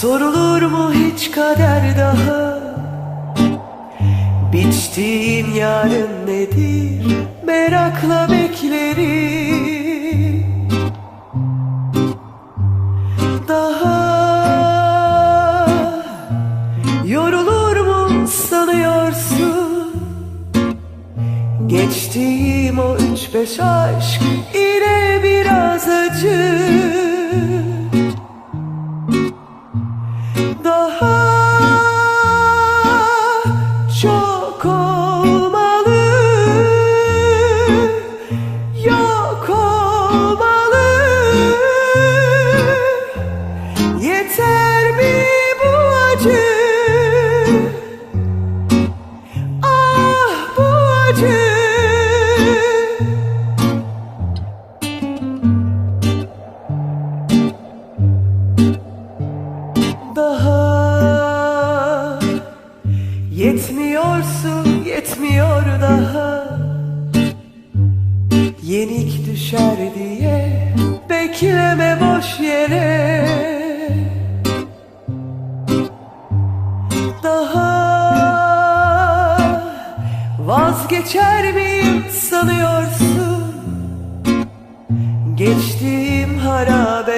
Sorulur mu hiç kader daha? Biçtiğim yarın nedir? Merakla beklerim. Daha mu sanıyorsun Geçtiğim o üç beş aşk yine biraz acı. Daha çok Yetmiyorsun yetmiyor daha. Yenik düşer diye Bekleme boş yere. Daha Vazgeçer miyim sanıyorsun? Geçtiğim harabe